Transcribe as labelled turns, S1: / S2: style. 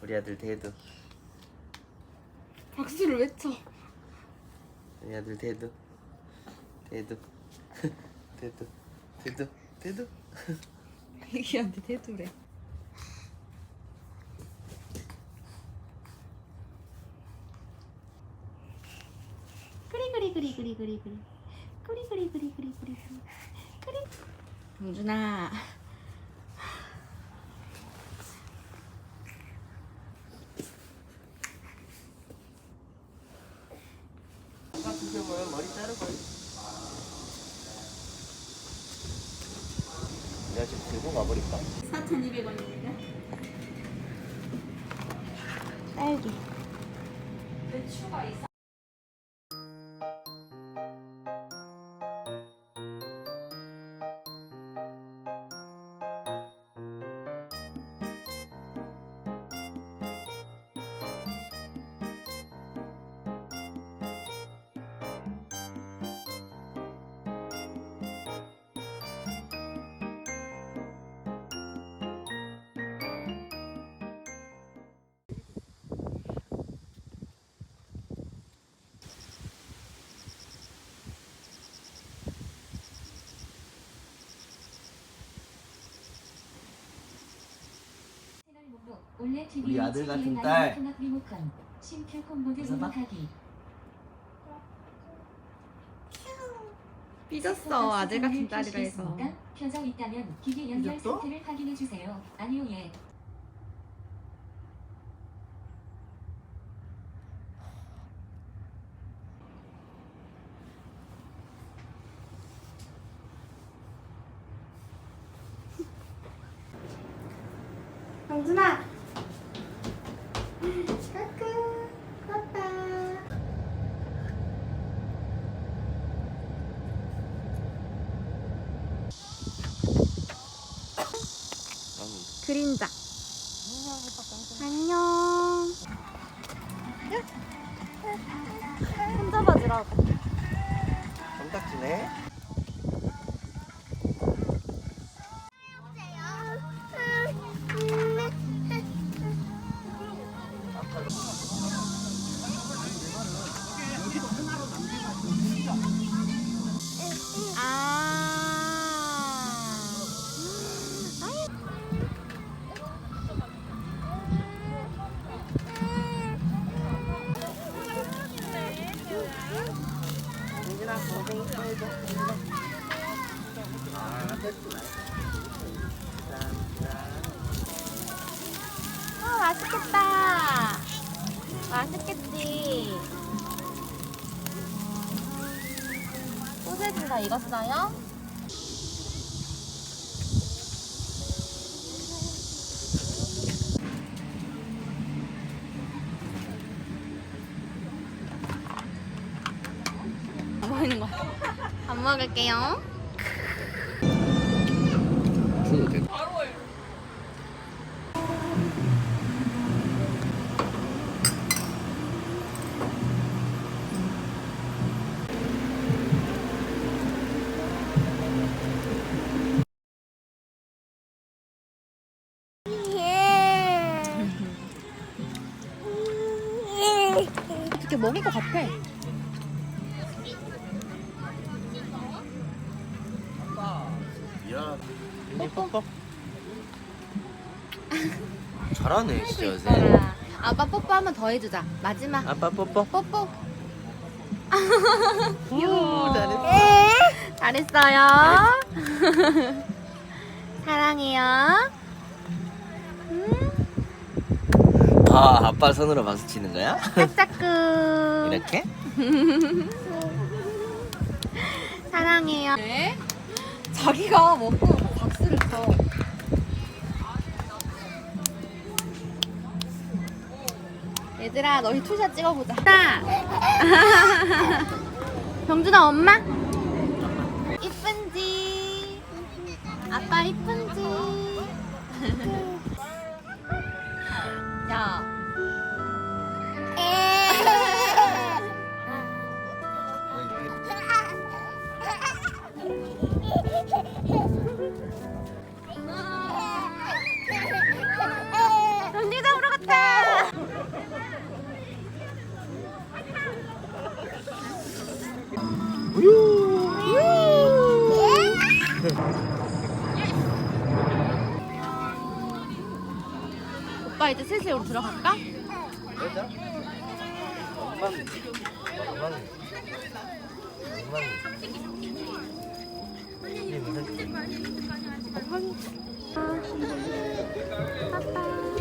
S1: 우리 아들 대두.
S2: 박수를 외쳐.
S1: 우리 아들 대두. 대두. 대두. 대두. 대두.
S2: 애기한테 대두래.
S3: 그리 그리 그리 그리 그리 그리. 그리 그리 그리 그리 그리 그리.
S2: 영준아.
S1: 아빠 지금은 머리 자르고 내가 지금 들고 가버릴까?
S3: 4,200원입니다
S2: 딸기.
S1: 우리 아들 같은 딸.
S2: 삐졌어. 아들 같은 딸이라 해서.
S3: 표정 있다면 기계 연결
S1: 삐졌어?
S3: 상태를 확인해 주세요. 아니요 예.
S2: 영준아. 까꿍. 왔다. 그림자. 안녕. 손잡아주라고.
S1: 성딱지네
S2: 아 맛있겠다. 맛있겠지. 소세지 다 익었어요? 안 먹는 거. 안 먹을게요. 어떻게 먹을 것 같아.
S1: 민지 뽀뽀 잘하네 진짜 요새.
S2: 아빠 뽀뽀 한 번 더 해주자. 마지막
S1: 아빠 뽀뽀
S2: 뽀뽀.
S1: 오 잘했어
S2: 잘했어요. 사랑해요.
S1: 아 아빠 손으로 박수 치는 거야?
S2: 짝짝꿍.
S1: 이렇게?
S2: 사랑해요. 네? 자기가 먹고 쳐. 얘들아, 너희 투샷 찍어보자. 자. 병준아, 엄마? 이쁜지? 아빠 이쁜지? 야.
S4: 이제 슬슬 우리 들어갈까?
S1: 여자? 엉망이 엉망이 엉망이 이게 무슨
S4: 아빠.